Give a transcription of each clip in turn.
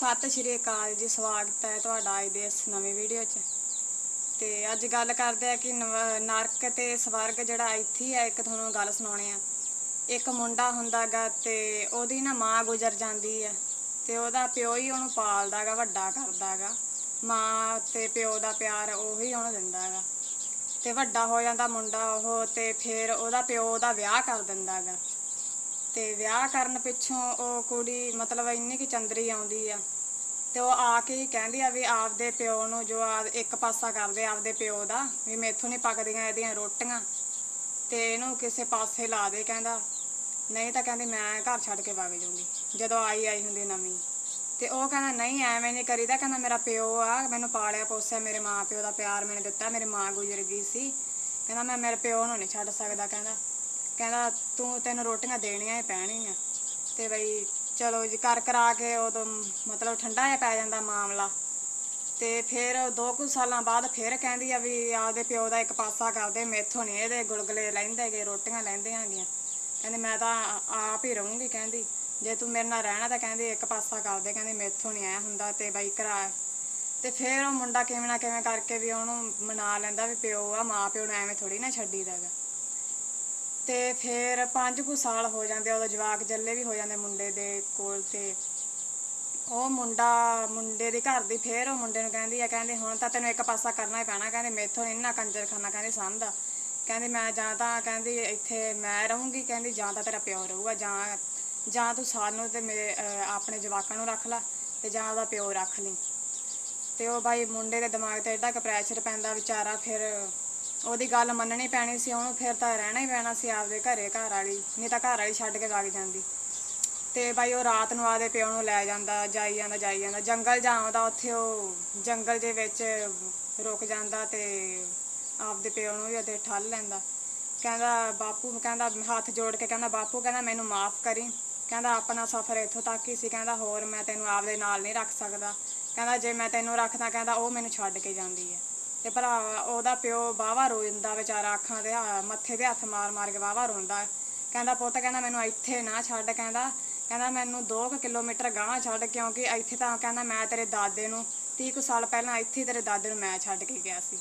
ਸਤਿ ਸ਼੍ਰੀ ਅਕਾਲ ਜੀ, ਸਵਾਗਤ ਹੈ ਤੁਹਾਡਾ ਅੱਜ ਦੇ ਇਸ ਨਵੀਂ ਵੀਡੀਓ 'ਚ। ਤੇ ਅੱਜ ਗੱਲ ਕਰਦੇ ਆ ਕਿ ਨਵ- ਨਰਕ ਤੇ ਸਵਰਗ ਜਿਹੜਾ ਇੱਥੇ ਹੀ ਹੈ, ਇੱਕ ਤੁਹਾਨੂੰ ਗੱਲ ਸੁਣਾਉਣੀ ਆ। ਇੱਕ ਮੁੰਡਾ ਹੁੰਦਾਗਾ ਤੇ ਉਹਦੀ ਨਾ ਮਾਂ ਗੁਜ਼ਰ ਜਾਂਦੀ ਆ ਤੇ ਉਹਦਾ ਪਿਓ ਹੀ ਉਹਨੂੰ ਪਾਲਦਾਗਾ, ਵੱਡਾ ਕਰਦਾਗਾ। ਮਾਂ ਤੇ ਪਿਓ ਦਾ ਪਿਆਰ ਉਹੀ ਉਹਨੂੰ ਦਿੰਦਾਗਾ। ਤੇ ਵੱਡਾ ਹੋ ਜਾਂਦਾ ਮੁੰਡਾ ਉਹ ਤੇ ਫਿਰ ਉਹਦਾ ਪਿਓ ਉਹਦਾ ਵਿਆਹ ਕਰ ਦਿੰਦਾਗਾ। ਤੇ ਵਿਆਹ ਕਰਨ ਪਿੱਛੋਂ ਉਹ ਕੁੜੀ ਮਤਲਬ ਇੰਨੀ ਕਿ ਚੰਦਰੀ ਆਉਂਦੀ ਆ ਤੇ ਉਹ ਆ ਕੇ ਹੀ ਕਹਿੰਦੀ ਆ ਵੀ ਆਪਦੇ ਪਿਓ ਨੂੰ ਜੋ ਆ ਇੱਕ ਪਾਸਾ ਕਰਦੇ ਆਪਦੇ ਪਿਓ ਦਾ, ਵੀ ਮੈਥੋਂ ਨਹੀਂ ਪੱਕਦੀਆਂ ਇਹਦੀਆਂ ਰੋਟੀਆਂ। ਤੇ ਇਹਨੂੰ ਕਿਸੇ ਪਾਸੇ ਲਾ ਦੇ ਕਹਿੰਦਾ, ਨਹੀਂ ਤਾਂ ਕਹਿੰਦੀ ਮੈਂ ਘਰ ਛੱਡ ਕੇ ਵਗ ਜਾਊਂਗੀ, ਜਦੋਂ ਆਈ ਆਈ ਹੁੰਦੀ ਨਵੀਂ। ਤੇ ਉਹ ਕਹਿੰਦਾ, ਨਹੀਂ, ਐਵੇਂ ਨਹੀਂ ਕਰੀਦਾ, ਕਹਿੰਦਾ ਮੇਰਾ ਪਿਓ ਆ, ਮੈਨੂੰ ਪਾਲਿਆ ਪੋਸਿਆ, ਮੇਰੇ ਮਾਂ ਪਿਓ ਦਾ ਪਿਆਰ ਮੈਨੂੰ ਦਿੱਤਾ, ਮੇਰੀ ਮਾਂ ਗੁਜ਼ਰ ਗਈ ਸੀ। ਕਹਿੰਦਾ ਮੈਂ ਮੇਰੇ ਪਿਓ ਨੂੰ ਨਹੀਂ ਛੱਡ ਸਕਦਾ, ਕਹਿੰਦਾ। ਕਹਿੰਦਾ, ਤੂੰ ਤੈਨੂੰ ਰੋਟੀਆਂ ਦੇਣੀਆਂ ਹੀ ਪੈਣੀਆਂ। ਤੇ ਬਈ ਚਲੋ ਜੀ ਕਰ ਕਰਾ ਕੇ ਉਦੋਂ ਮਤਲਬ ਠੰਡਾ ਜਿਹਾ ਪੈ ਜਾਂਦਾ ਮਾਮਲਾ। ਤੇ ਫਿਰ ਦੋ ਕੁ ਸਾਲਾਂ ਬਾਅਦ ਫਿਰ ਕਹਿੰਦੀ ਆ ਵੀ ਆਪਦੇ ਪਿਓ ਦਾ ਇੱਕ ਪਾਸਾ ਕਰਦੇ, ਮੇਥੋਂ ਨਹੀਂ ਇਹਦੇ ਗੁਲਗੁਲੇ ਲੈਂਦੇਗੇ ਰੋਟੀਆਂ ਲੈਂਦੀਆਂ ਗੀਆਂ ਕਹਿੰਦੀ, ਮੈਂ ਤਾਂ ਆਪ ਹੀ ਰਹੂੰਗੀ, ਕਹਿੰਦੀ। ਜੇ ਤੂੰ ਮੇਰੇ ਨਾਲ ਰਹਿਣਾ ਤਾਂ, ਕਹਿੰਦੀ, ਇੱਕ ਪਾਸਾ ਕਰਦੇ, ਕਹਿੰਦੀ, ਮੇਥੋਂ ਨਹੀਂ ਆਇਆ ਹੁੰਦਾ ਤੇ ਬਈ ਕਰਾ। ਤੇ ਫਿਰ ਉਹ ਮੁੰਡਾ ਕਿਵੇਂ ਨਾ ਕਿਵੇਂ ਕਰਕੇ ਵੀ ਉਹਨੂੰ ਮਨਾ ਲੈਂਦਾ ਵੀ ਪਿਓ ਆ, ਮਾਂ ਪਿਓ ਨੂੰ ਐਵੇਂ ਥੋੜੀ ਨਾ ਛੱਡੀਦਾਗਾ ਤੇ ਫਿਰ 5 ਕੁ ਸਾਲ ਹੋ ਜਾਂਦੇ ਉਹਦਾ ਜਵਾਕ ਜੱਲੇ ਵੀ ਹੋ ਜਾਂਦੇ ਮੁੰਡੇ ਦੇ ਕੋਲ ਤੇ। ਉਹ ਮੁੰਡਾ, ਮੁੰਡੇ ਦੇ ਘਰ ਦੀ ਫੇਰ ਉਹ ਮੁੰਡੇ ਨੂੰ ਕਹਿੰਦੀ ਆ, ਕਹਿੰਦੀ ਹੁਣ ਤਾਂ ਤੈਨੂੰ ਇੱਕ ਪਾਸਾ ਕਰਨਾ ਹੀ ਪੈਣਾ, ਕਹਿੰਦੀ ਮੈਥੋਂ ਨੀ ਇੰਨਾ ਕੰਜਰਖਾਨਾ, ਕਹਿੰਦੀ ਸੰਦਾ। ਕਹਿੰਦੀ ਮੈਂ ਜਾਂ ਤਾਂ, ਕਹਿੰਦੀ ਇੱਥੇ ਮੈਂ ਰਹੂੰਗੀ, ਕਹਿੰਦੀ ਜਾਂ ਤਾਂ ਤੇਰਾ ਪਿਓ ਰਹੂਗਾ, ਜਾਂ ਜਾਂ ਤੂੰ ਸਾਨੂੰ ਤੇ ਮੇਰੇ ਆਪਣੇ ਜਵਾਕਾਂ ਨੂੰ ਰੱਖ ਲੈ ਤੇ ਜਾਂ ਉਹਦਾ ਪਿਓ ਰੱਖ ਲਈ। ਤੇ ਉਹ ਬਾਈ ਮੁੰਡੇ ਦੇ ਦਿਮਾਗ ਤੇ ਐਡਾ ਕੁ ਪ੍ਰੈਸ਼ਰ ਪੈਂਦਾ, ਵਿਚਾਰਾ ਫਿਰ ਉਹਦੀ ਗੱਲ ਮੰਨਣੀ ਪੈਣੀ ਸੀ, ਉਹਨੂੰ ਫਿਰ ਤਾਂ ਰਹਿਣਾ ਹੀ ਪੈਣਾ ਸੀ ਆਪਦੇ ਘਰੇ, ਘਰ ਵਾਲੀ। ਨਹੀਂ ਤਾਂ ਘਰ ਵਾਲੀ ਛੱਡ ਕੇ ਵਗ ਜਾਂਦੀ। ਤੇ ਬਾਈ ਉਹ ਰਾਤ ਨੂੰ ਆਦੇ ਪਿਓ ਨੂੰ ਲੈ ਜਾਂਦਾ, ਜਾਈ ਜਾਂਦਾ ਜਾਈ ਜਾਂਦਾ। ਜੰਗਲ ਜਾਉਂਦਾ, ਉੱਥੇ ਉਹ ਜੰਗਲ ਦੇ ਵਿੱਚ ਰੁਕ ਜਾਂਦਾ ਤੇ ਆਪਦੇ ਪਿਓ ਨੂੰ ਵੀ ਉਹਦੇ ਠੱਲ ਲੈਂਦਾ। ਕਹਿੰਦਾ, ਬਾਪੂ, ਕਹਿੰਦਾ, ਹੱਥ ਜੋੜ ਕੇ ਕਹਿੰਦਾ, ਬਾਪੂ, ਕਹਿੰਦਾ, ਮੈਨੂੰ ਮਾਫ ਕਰੀ। ਕਹਿੰਦਾ, ਆਪਣਾ ਸਫ਼ਰ ਇੱਥੋਂ ਤੱਕ ਹੀ ਸੀ। ਕਹਿੰਦਾ, ਹੋਰ ਮੈਂ ਤੈਨੂੰ ਆਪਦੇ ਨਾਲ ਨਹੀਂ ਰੱਖ ਸਕਦਾ। ਕਹਿੰਦਾ, ਜੇ ਮੈਂ ਤੈਨੂੰ ਰੱਖਦਾ, ਕਹਿੰਦਾ, ਉਹ ਮੈਨੂੰ ਛੱਡ ਕੇ ਜਾਂਦੀ ਹੈ। ਤੇ ਭਰਾ ਉਹਦਾ ਪਿਓ ਬਾਵਾ ਜਾਂਦਾ ਵਿਚਾਰਾ ਅੱਖਾਂ ਤੇ ਹਾ- ਮੱਥੇ ਤੇ ਹੱਥ ਮਾਰ ਮਾਰ ਕੇ ਬਾਵਾ ਰੋਂਦਾ। ਕਹਿੰਦਾ ਪੁੱਤ ਕਹਿੰਦਾ ਮੈਨੂੰ ਇੱਥੇ ਨਾ ਛੱਡ ਕਹਿੰਦਾ। ਕਹਿੰਦਾ ਮੈਨੂੰ 2 ਕਿਲੋਮੀਟਰ ਗਾਂਹ ਛੱਡ ਕਿਉਂਕਿ ਇੱਥੇ ਤਾਂ ਕਹਿੰਦਾ ਮੈਂ ਤੇਰੇ ਦਾਦੇ ਨੂੰ 30 ਕੁ ਸਾਲ ਪਹਿਲਾਂ ਇੱਥੇ ਹੀ ਤੇਰੇ ਦਾਦੇ ਨੂੰ ਮੈਂ ਛੱਡ ਕੇ ਗਿਆ ਸੀ।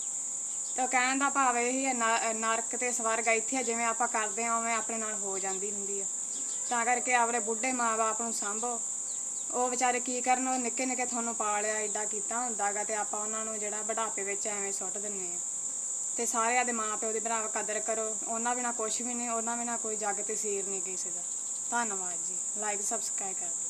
ਤਾਂ ਕਹਿਣ ਦਾ ਭਾਵ ਇਹ ਹੈ ਨ- ਨਰਕ ਤੇ ਸਵਰਗ ਇੱਥੇ ਆ, ਜਿਵੇਂ ਆਪਾਂ ਕਰਦੇ ਆ ਉਵੇਂ ਆਪਣੇ ਨਾਲ ਹੋ ਜਾਂਦੀ ਹੁੰਦੀ ਆ। ਤਾਂ ਕਰਕੇ ਆਪਣੇ ਬੁੱਢੇ ਮਾਂ ਬਾਪ ਨੂੰ ਸਾਂਭੋ। ਉਹ ਵਿਚਾਰੇ ਕੀ ਕਰਨ, ਉਹ ਨਿੱਕੇ ਨਿੱਕੇ ਤੁਹਾਨੂੰ ਪਾਲਿਆ ਐਡਾ ਕੀਤਾ ਹੁੰਦਾਗਾ ਤੇ ਆਪਾਂ ਉਹਨਾਂ ਨੂੰ ਜਿਹੜਾ ਬੁਢਾਪੇ ਵਿੱਚ ਐਵੇਂ ਸੁੱਟ ਦਿੰਨੇ ਆ। ਤੇ ਸਾਰਿਆਂ ਦੇ ਮਾਪਿਓ ਦੀ ਭਰਾ ਕਦਰ ਕਰੋ, ਉਹਨਾਂ ਬਿਨਾ ਕੁਝ ਵੀ ਨਹੀਂ, ਉਹਨਾਂ ਬਿਨਾ ਕੋਈ ਜੱਗ ਤੇ ਸੀਰ ਨਹੀਂ ਕਿਸੇ ਦਾ। ਧੰਨਵਾਦ ਜੀ ਲਾਈਕ ਸਬਸਕ੍ਰਾਈਬ ਕਰ ਦਿਓ।